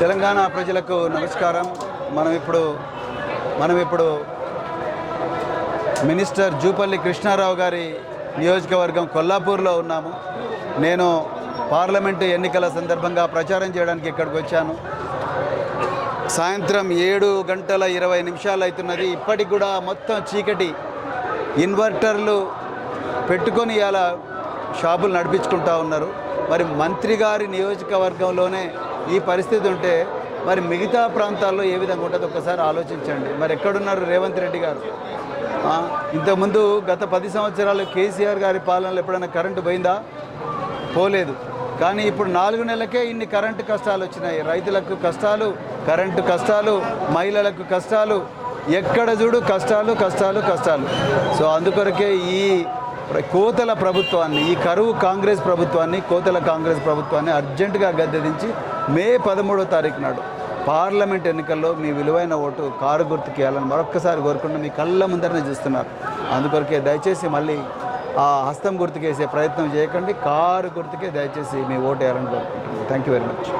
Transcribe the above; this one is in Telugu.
తెలంగాణ ప్రజలకు నమస్కారం. మనం ఇప్పుడు మనం ఇప్పుడు మినిస్టర్ జూపల్లి కృష్ణారావు గారి నియోజకవర్గం కొల్లాపూర్లో ఉన్నాము. నేను పార్లమెంటు ఎన్నికల సందర్భంగా ప్రచారం చేయడానికి ఇక్కడికి వచ్చాను. సాయంత్రం ఏడు గంటల ఇరవై నిమిషాలు అవుతున్నది. ఇప్పటికి కూడా మొత్తం చీకటి ఇన్వర్టర్లు పెట్టుకొని ఇలా షాపులు నడిపించుకుంటా ఉన్నారు. మరి మంత్రి గారి నియోజకవర్గంలోనే ఈ పరిస్థితి ఉంటే మరి మిగతా ప్రాంతాల్లో ఏ విధంగా ఉంటుందో ఒకసారి ఆలోచించండి. మరి ఎక్కడున్నారు రేవంత్ రెడ్డి గారు? ఇంతకుముందు గత పది సంవత్సరాలు కేసీఆర్ గారి పాలనలో ఎప్పుడైనా కరెంటు పోయిందా? పోలేదు. కానీ ఇప్పుడు నాలుగు నెలలకే ఇన్ని కరెంటు కష్టాలు వచ్చినాయి. రైతులకు కష్టాలు కరెంటు కష్టాలు మహిళలకు కష్టాలు ఎక్కడ చూడు కష్టాలు కష్టాలు కష్టాలు. సో అందుకొరకే ఈ కోతల ప్రభుత్వాన్ని ఈ కరువు కాంగ్రెస్ ప్రభుత్వాన్ని కోతల కాంగ్రెస్ ప్రభుత్వాన్ని అర్జెంటుగా గద్దెదించి మే పదమూడో తారీఖు నాడు పార్లమెంట్ ఎన్నికల్లో మీ విలువైన ఓటు కారు గుర్తుకి వేయాలని మరొక్కసారి కోరుకుంటూ మీ కళ్ళ ముందరనే చూస్తున్నారు. అందుకొరకే దయచేసి మళ్ళీ ఆ హస్తం గుర్తుకేసే ప్రయత్నం చేయకండి. కారు గుర్తుకే దయచేసి మీ ఓటు వేయాలని కోరుకుంటున్నాను. Thank you very much